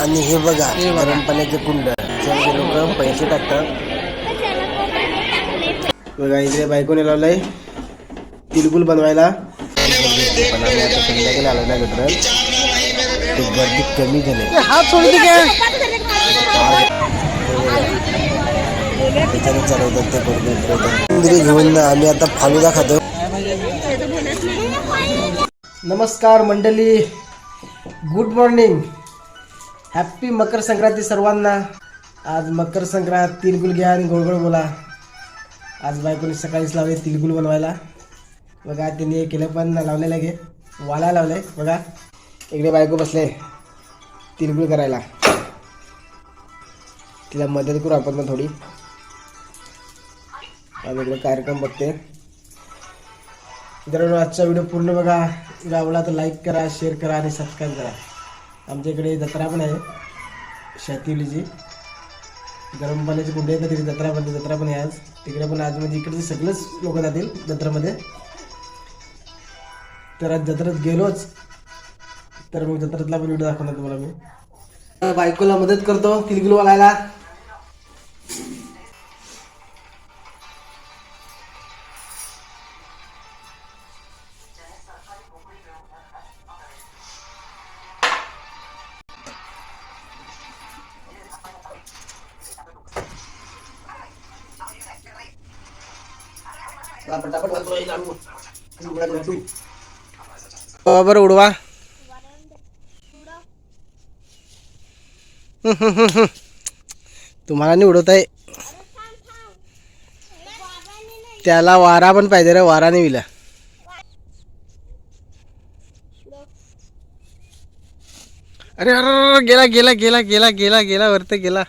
आणि हे बघा गरम पाण्याचे कुंड. लोक पैसे टाकतात. बघा इकडे बायकोने लावलंय तिलगुल बनवायला. गर्दी कमी झाली. हात सोडते काय चालवतात ते गर्दी उंदरी घेऊन आम्ही आता फालुदा खातो. नमस्कार मंडळी. Good morning happy Makar Sankranti सर्वांना. आज मकर संक्रांत तिलगुल घ्या आणि गोळगोळ बोला. आज बायकोने सकाळीच लावले तिलगुल बनवायला. बघा त्यांनी केलं पण लावलेलं घे वाला लावलंय. बघा इकडे बायको बसले. तिलगुल करायला. तिला मदत करू आपण पण थोडी. आणि इकडे कार्यक्रम बघते. मित्रांनो आजचा व्हिडिओ पूर्ण बघा. आवडला तर लाईक करा शेअर करा आणि सबस्क्राईब करा. आमच्या इकडे जत्रा पण आहे. शातिवलीची गरम पाण्याची कुंडी आहे ना तिथे जत्रा पण जत्रा पण आहे आज. तिकडे पण आज म्हणजे इकडचे सगळेच लोक जातील जत्रेमध्ये. तर आज जत्रेत गेलोच. तर मग जत्रेतला पण व्हिडिओ दाखवणार तुम्हाला मी. बायकोला मदत करतो तिलगिल वालायला. बरं उडवा. तुम्हाला नाही उडवत आहे. त्याला वारा पण पाहिजे रे वारा नाही विला. अरे अरे अरे, गेला गेला गेला गेला गेला गेला वरती गेला.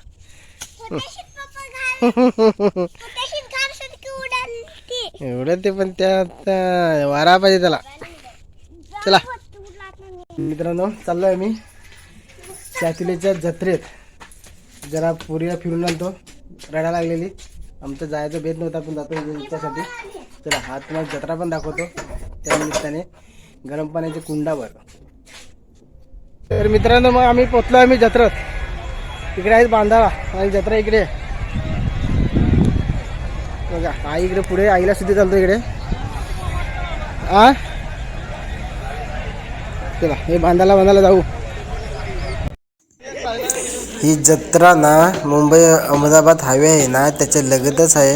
एवढं ते पण त्या वारा पाहिजे त्याला. चला. मित्रांनो चाललो आहे मी चाचुलीच्या जत्रेत जरा पुरीला फिरून आणतो रडा लागलेली. आमचं जायचं भेट नव्हता पण जातो त्यासाठी चला हा तुम्हाला जत्रा पण दाखवतो. त्या निमित्ताने गरम पाण्याच्या कुंडावर. तर मित्रांनो मग आम्ही पोचलो आम्ही जत्रेत. इकडे आहे बांधावा आणि जत्रा इकडे आहे. बघा आई इकडे पुढे आईला सुद्धा चालतो इकडे. आ? चला हे बांधाला बांधायला जाऊ. ही जत्रा ना मुंबई अहमदाबाद हायवे आहे ना त्याच्या लगतच आहे.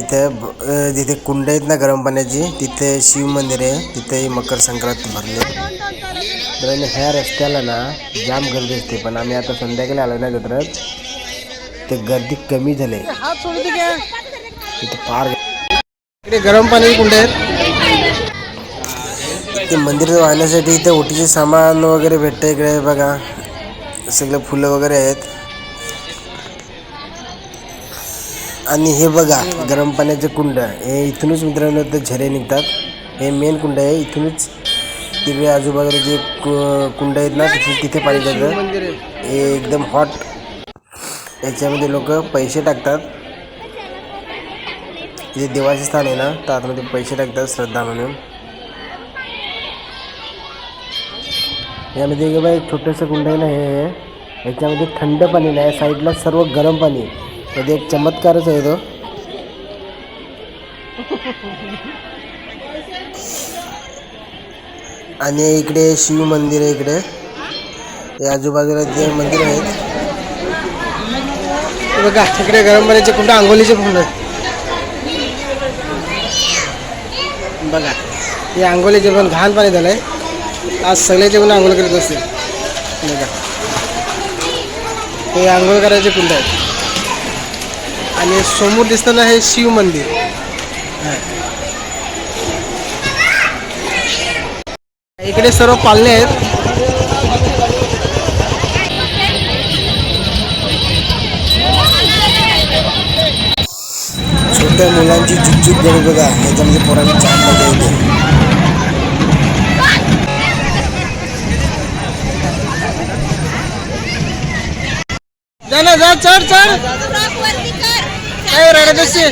इथे जिथे कुंड आहेत ना गरम पाण्याची तिथे शिव मंदिर आहे तिथे मकर संक्रांत भरले. ह्या रस्त्याला ना जाम गर्दी असते पण आम्ही आता संध्याकाळी आलो ना जत्रात. ते गर्दी कमी झाली. हात सोडते काय? तिथे फार इकडे गरम पाणी कुंड आहेत ते मंदिर वाहण्यासाठी इथे ओटीचे सामान वगैरे भेटतं इकडे बघा. सगळे फुलं वगैरे आहेत. आणि हे बघा गरम पाण्याचे कुंड. हे इथूनच मित्रांनो ते झरे निघतात. हे मेन कुंड आहे. इथूनच तिकडे आजूबाजूला जे कु- कुंड आहेत ना तिथे तिथे पाणी जातं. हे एकदम हॉट याच्यामध्ये लोक पैसे टाकतात. जे देवाचे स्थान आहे ना तर आतमध्ये पैसे टाकतात श्रद्धा म्हणून. यामध्ये बाबा एक छोटंसं कुंड आहे. ना हे याच्यामध्ये थंड पाणी नाही साईडला सर्व गरम पाणी म्हणजे एक चमत्कारच आहे तो. आणि इकडे शिव मंदिर आहे इकडे. हे आजूबाजूला जे मंदिर आहेत बघा तिकडे गरम पाण्याचे कुठं आंघोलीचे कुंड आहेत. बघा हे आंघोलीचे पण घाण पाणी झालंय. आज सगळ्याचे पण आंघोळ करत असतील बघा. हे आंघोळ करायचे कुंड आहेत. आणि समोर दिसताना हे शिव मंदिर. इकडे सर्व पालणे आहेत. छोट्या मुलांची झुकझुक गडी बघा. याच्यामध्ये म्हणजे पोरांची छान मजा येते. जा ना जा चढ चढ. काय रडत असते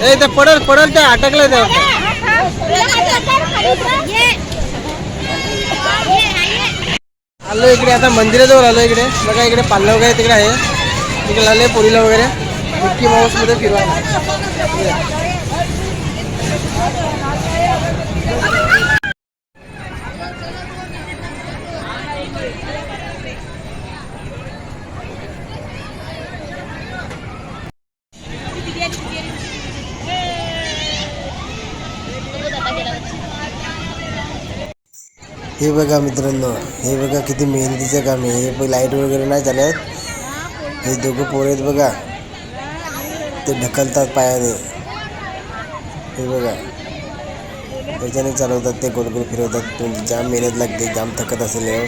ए ते पडल पडल त्या अटकलं त्या आलो इकडे आता मंदिराजवळ आलो इकडे. बघा इकडे पाल्ला वगैरे तिकडे आहे. तिकडे आले पोरीला वगैरे. मिक्की माऊसमध्ये फिरवायला. हे बघा मित्रांनो हे बघा किती मेहनतीचं काम आहे. हे पण लाइट वगैरे नाही चालत. हे दोघं पोरं आहेत बघा. ते ढकलतात पायाने. हे बघा. त्याच्याने चालवतात ते गोलगोल फिरवतात. म्हणजे जाम मेहनत लागते जाम थकत असेल हे.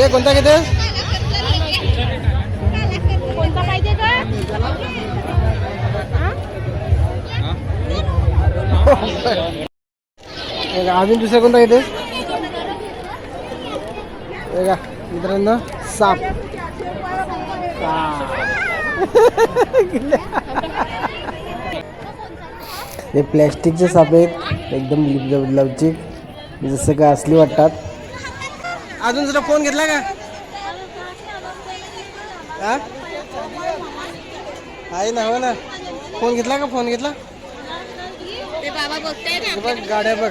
जे कोणता किती कोणता पाहिजे का अजून दुसरा कोणता येते बघा मित्रांनो साप. हे प्लॅस्टिकचे साप आहेत एकदम लवचिक. जसं का असली वाटतात. अजून जरा फोन घेतला का? हा? आहे ना हो ना. फोन घेतला का? फोन घेतला? बघ गाड्या बघ.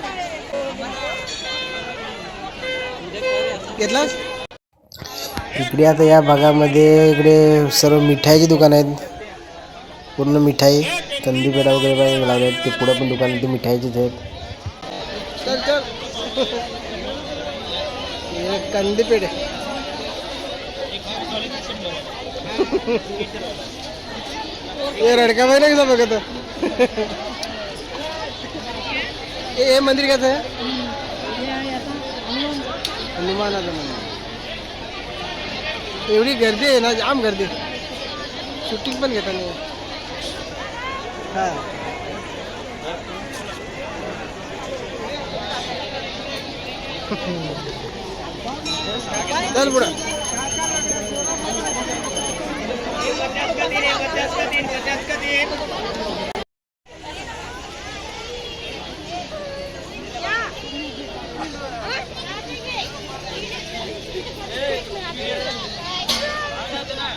घेतलास इकडे आता या भागामध्ये इकडे सर्व मिठाईची दुकान आहेत. पूर्ण मिठाई कंदी पेढा वगैरे पण लावले आहेत ते पुढे पण दुकान ते मिठाईचेच आहेत. हे कंदी पेढे ये रडका भाई नाही बघत हे हे मंदिर कसं आहे हनुमानाचं मंदिर। एवढी गर्दी आहे ना जाम गर्दी। शूटिंग पण घेता नाही. हा. चल पुढं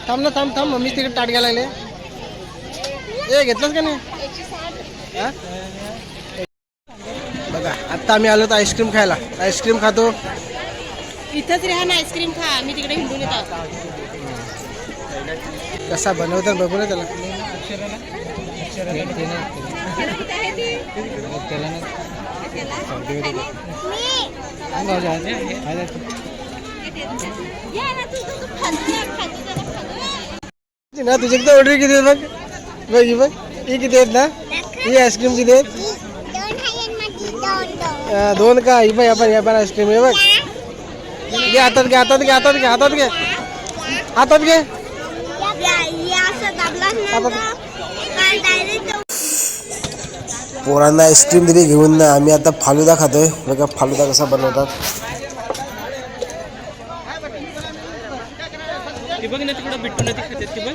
थांब ना थांब थांब. मम्मी तिकडे ताट घ्यायला लागले. ए घेतलंच का नाही? बघा आता आम्ही आलो आईस्क्रीम खायला. आईस्क्रीम खातो. इथंच राहा ना आईस्क्रीम खा मी तिकडे हिंडून येतो कसा बनवतात बघू ना त्याला. ना तुझ्याकडे ऑर्डर किती बघ बघ ही बघ ही किती आहेत ना? ही आईस्क्रीम किती आहेत? दोन का? ही बघ आपण या पण आईस्क्रीम आहे बघ. घे हातात घे हातात घे हातात घे हातात घे हातात घे पोरांना आईस्क्रीम दिली घेऊन ना. आम्ही आता फालुदा खातोय. बघा फालुदा कसा बनवतात. बघ ना तिकडं बिट्टू ना खात्यात ती बघ.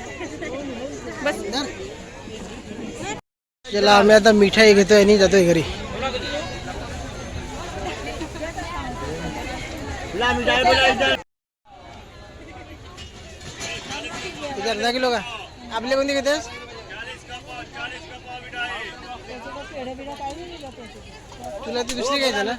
त्याला आम्ही आता मिठाई घेतोय आणि जातोय घरी। इधर। अर्धा किलो का आपले कोणते घेतेस तुला ती दुसरी घ्यायचं ना।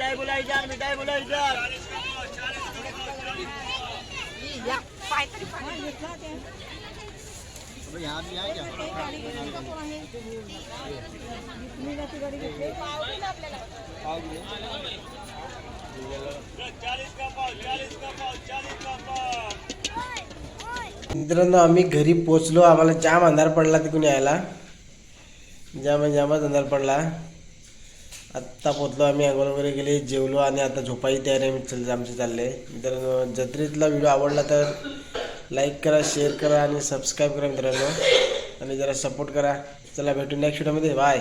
मित्रांनो आम्ही घरी पोचलो. आम्हाला जाम अंधार पडला तिकडून यायला. जाम जामच अंधार पडला. आत्ता पोचलो आम्ही आंघोळ वगैरे गेले जेवलो आणि आता झोपायची तयारी आम्ही चल आमची चालले मित्रांनो जत्रेतला व्हिडिओ आवडला तर लाईक करा शेअर करा आणि सबस्क्राईब करा मित्रांनो. आणि जरा सपोर्ट करा. चला भेटू नेक्स्ट व्हिडिओमध्ये बाय